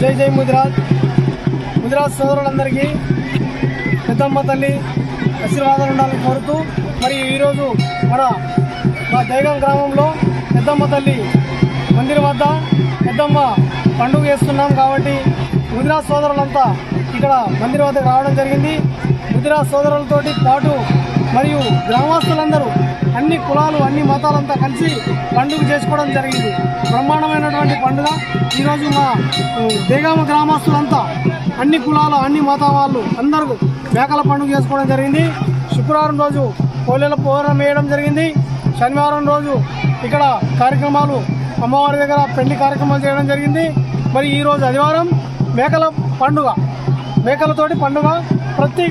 జై జై ముదిరాజ్. ముదిరాజ్ సోదరులందరికీ పెద్దమ్మ తల్లి ఆశీర్వాదాలు ఉండాలని కోరుతూ మరి ఈరోజు మన మా దేగం గ్రామంలో పెద్దమ్మ తల్లి మందిర్ వద్ద పెద్దమ్మ పండుగ చేస్తున్నాం కాబట్టి ముదిరాజ్ సోదరులంతా ఇక్కడ మందిర్ వద్దకు రావడం జరిగింది. ముదిరాజ్ సోదరులతోటి పాటు మరియు గ్రామస్తులందరూ అన్ని కులాలు అన్ని మతాలంతా కలిసి పండుగ చేసుకోవడం జరిగింది. బ్రహ్మాండమైనటువంటి పండుగ. ఈరోజు మా దేగామ గ్రామస్తులంతా అన్ని కులాలు అన్ని మత వాళ్ళు అందరూ మేకల పండుగ చేసుకోవడం జరిగింది. శుక్రవారం రోజు పోలేల పోరం వేయడం జరిగింది. శనివారం రోజు ఇక్కడ కార్యక్రమాలు అమ్మవారి దగ్గర పెళ్ళి కార్యక్రమాలు చేయడం జరిగింది. మరి ఈరోజు ఆదివారం మేకల పండుగ. మేకలతోటి పండుగ. ప్రతి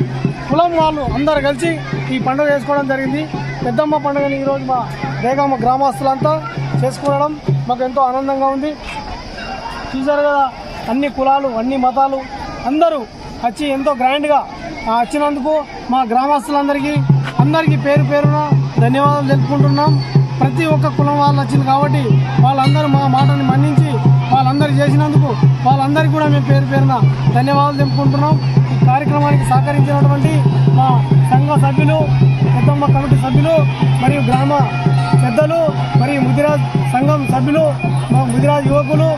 కులం వాళ్ళు అందరు కలిసి ఈ పండుగ చేసుకోవడం జరిగింది. పెద్దమ్మ పండుగని ఈరోజు మా దేగమ్మ గ్రామస్తులంతా చేసుకోవడం మాకు ఎంతో ఆనందంగా ఉంది. చూశారు కదా అన్ని కులాలు అన్ని మతాలు అందరూ వచ్చి ఎంతో గ్రాండ్గా వచ్చినందుకు మా గ్రామస్తులందరికీ అందరికీ పేరు పేరున ధన్యవాదాలు తెలుపుకుంటున్నాం. ప్రతి ఒక్క కులం వాళ్ళు వచ్చింది కాబట్టి వాళ్ళందరూ మా మాటని మన్నించి వాళ్ళందరూ చేసినందుకు వాళ్ళందరికీ కూడా మేము పేరు పేరున ధన్యవాదాలు తెలుపుకుంటున్నాం. కార్యక్రమానికి సహకరించినటువంటి మా సంఘ సభ్యులు పెద్దమ్మ కమిటీ సభ్యులు మరియు గ్రామ పెద్దలు మరియు ముదిరాజ్ సంఘం సభ్యులు మా ముదిరాజ్ యువకులు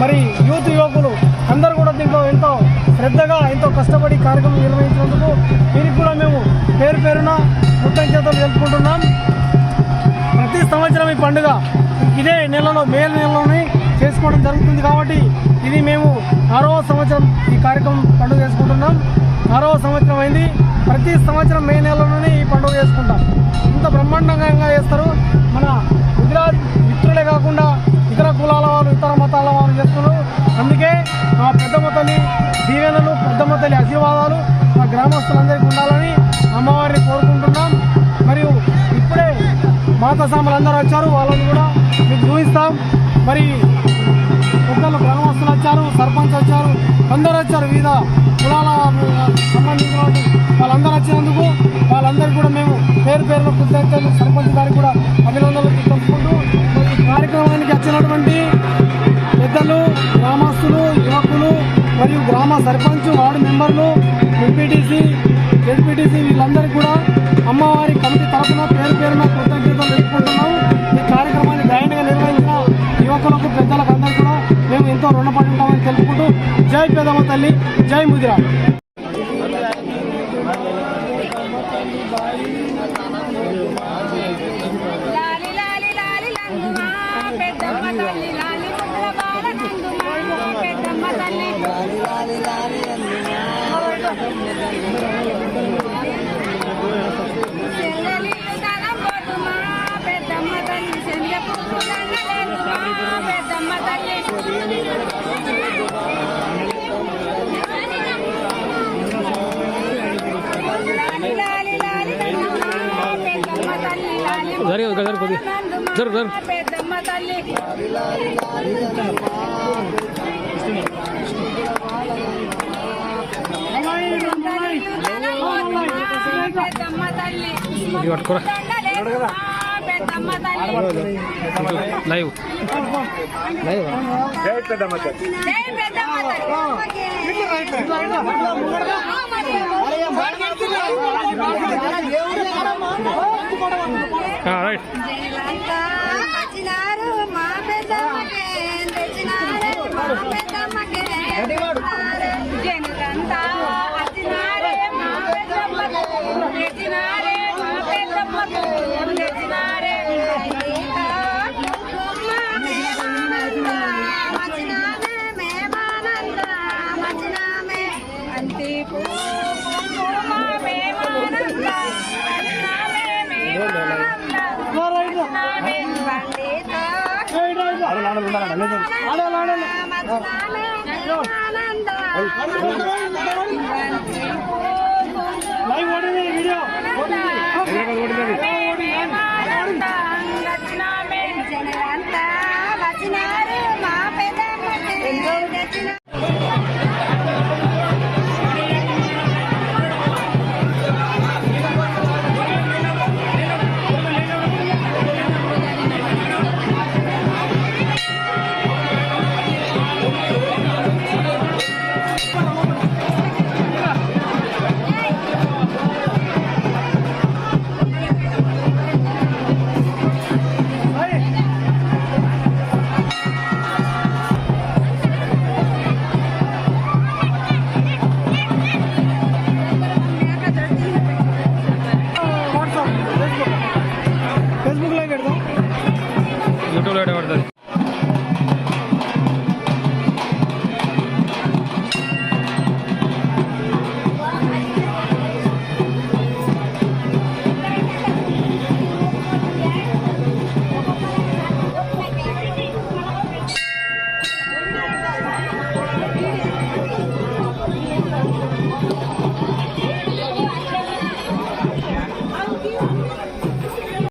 మరి యూత్ యువకులు అందరూ కూడా దీంట్లో ఎంతో శ్రద్ధగా ఎంతో కష్టపడి కార్యక్రమం నిర్వహించినందుకు సంవత్సరం ఈ కార్యక్రమం పండుగ చేసుకుంటున్నాం. ఆరవ సంవత్సరం అయింది. ప్రతి సంవత్సరం మే నెలలోనే ఈ పండుగ చేసుకుంటాం. ఇంత బ్రహ్మాండంగా చేస్తారు. మన గుజరాత్ మిత్రులే కాకుండా ఇతర కులాల వాళ్ళు ఇతర మతాల వాళ్ళు చేస్తున్నారు. అందుకే మా పెద్ద తల్లి దీవెనలు పెద్దమ్మ తల్లి ఆశీర్వాదాలు మా గ్రామస్తులందరికీ ఉండాలని అమ్మవారిని కోరుకుంటున్నాం. మరియు ఇప్పుడే మాత సాములు అందరూ వచ్చారు. వాళ్ళని కూడా మీకు చూపిస్తాం. మరి పెద్దలు గ్రామస్తులు వచ్చారు సర్పంచ్ వచ్చారు అందరూ వచ్చారు వివిధ కులాల సంబంధించిన వాళ్ళందరూ వచ్చినందుకు వాళ్ళందరికీ కూడా మేము పేరు పేరులో కృతజ్ఞతలు. సర్పంచ్ గారికి కూడా అభినందనలు తెలుసుకుంటూ ఈ కార్యక్రమానికి వచ్చినటువంటి పెద్దలు గ్రామస్తులు యువకులు మరియు గ్రామ సర్పంచ్ వార్డు మెంబర్లు ఎంపీటీసీ ఎల్పీటీసీ వీళ్ళందరికీ కూడా అమ్మవారి కమిటీ తరఫున పేరు పేరున కృతజ్ఞతలు తెలుసుకుంటున్నాం ఈ కార్యక్రమాన్ని గ్రాండ్గా నిర్వహించిన యువకులకు పెద్దలకు అందరూ ఎంతో రుణపడి ఉంటామని తెలుపుకుంటూ జై పేదమ్మ తల్లి జై ముదిరా. పెద్దమ్మ తల్లి లాలి పెద్దమ్మ తల్లి పెద్దమ్మ తల్లి ఇది పట్టుకోరా. Live live. జై పెద్దమ్మ తల్లి. రైట్. మా పెద్దమ్మకే. లైవ్